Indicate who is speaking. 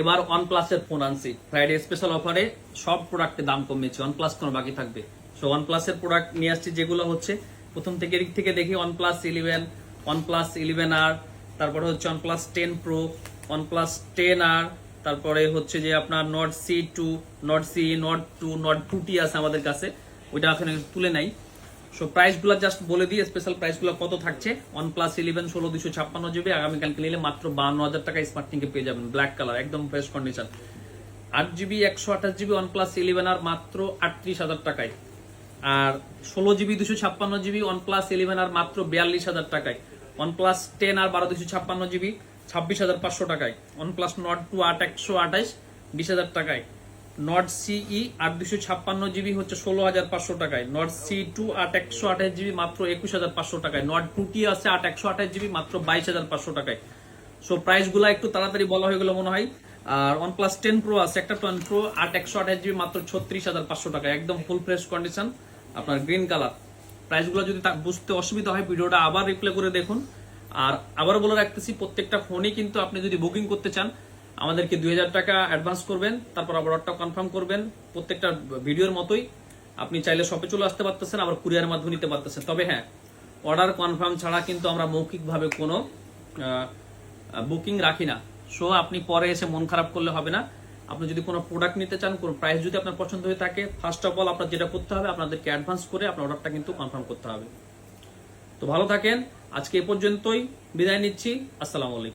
Speaker 1: এবার ওয়ান প্লাসের ফোন আনছি। ফ্রাইডে স্পেশাল অফারে সব প্রোডাক্টের দাম কমিয়েছে ওয়ান প্লাস কোনো বাকি থাকবে। সো ওয়ান প্লাসের প্রোডাক্ট নিয়ে আসছি যেগুলো হচ্ছে, প্রথম থেকে দিক থেকে দেখি one plus eleven one plus eleven আর তারপরে হচ্ছে one plus ten pro one plus ten আর তারপরে হচ্ছে যে আপনার Nord CE two Nord CE Nord two Nord two T আছে আমাদের কাছে। ওইটা এখানে তুলে নাই। সো প্রাইসগুলো জাস্ট বলে দিই স্পেশাল প্রাইসগুলো কত থাকছে? ওয়ান প্লাস ইলেভেন ষোলো দুশো ছাপ্পান্ন জিবি আগামীকালকে নিলে মাত্র বান্ন হাজার টাকা স্মার্ট পেয়ে যাবেন। ব্ল্যাক কালার একদম ফ্রেশ কন্ডিশন আট জিবি একশো আঠাশ জিবি ওয়ান প্লাস ইলেভেন আর মাত্র আটত্রিশ হাজার টাকায়। আর ষোলো জিবি দুশো ছাপ্পান্ন জিবি ওয়ান প্লাস ইলেভেন আর মাত্র বিয়াল্লিশ হাজার টাকায়। ওয়ান প্লাস টেন আর বারো দুশো ছাপ্পান্ন জিবি ছাব্বিশ হাজার পাঁচশো টাকায়। ওয়ান প্লাস নট টু আট, একশো আঠাশ, বিশ হাজার টাকায়। নট সিই আট দুশো ছাপ্পান্ন জিবি হচ্ছে ষোলো হাজার পাঁচশো টাকায়। নট সি টু আট একশো আঠাশ জিবি মাত্র একুশ হাজার পাঁচশো টাকায়। নট টু টি আছে আট একশো আঠাশ জিবি মাত্র বাইশ হাজার পাঁচশো টাকায়। সো প্রাইসগুলো একটু তাড়াতাড়ি বলা হয়ে গেল মনে হয়। আর ওয়ান প্লাস টেন প্রো আছে, একটা টেন প্রো আট একশো আঠাশ জিবি মাত্র ছত্রিশ হাজার পাঁচশো টাকা একদম ফুল ফ্রেশ কন্ডিশন আপনার গ্রিন কালার প্রাইসগুলো যদি বুঝতে অসুবিধা হয়, ভিডিওটা আবার রিপ্লে করে দেখুন। আর আবার বলে রাখতেছি, প্রত্যেকটা ফোনই কিন্তু আপনি যদি বুকিং করতে চান আমাদেরকে দুই হাজার টাকা অ্যাডভান্স করবেন, তারপর আবার অর্ডারটা কনফার্ম করবেন, প্রত্যেকটা ভিডিওর মতোই। আপনি চাইলে শপে চলে আসতে পারতেছেন, আবার কুরিয়ার মাধ্যমে নিতে পারতেছেন। তবে হ্যাঁ অর্ডার কনফার্ম ছাড়া কিন্তু আমরা মৌখিকভাবে কোনো বুকিং রাখি না। সো আপনি পরে এসে মন খারাপ করলে হবে না। আপনি যদি কোনো প্রোডাক্ট নিতে চান, কোনো প্রাইস যদি আপনার পছন্দ হয়ে থাকে ফার্স্ট অফ অল আপনার যেটা করতে হবে, আপনাদেরকে অ্যাডভান্স করে আপনার অর্ডারটা কিন্তু কনফার্ম করতে হবে। তো ভালো থাকেন, আজকে এ পর্যন্তই, বিদায় নিচ্ছি, আসসালামু আলাইকুম।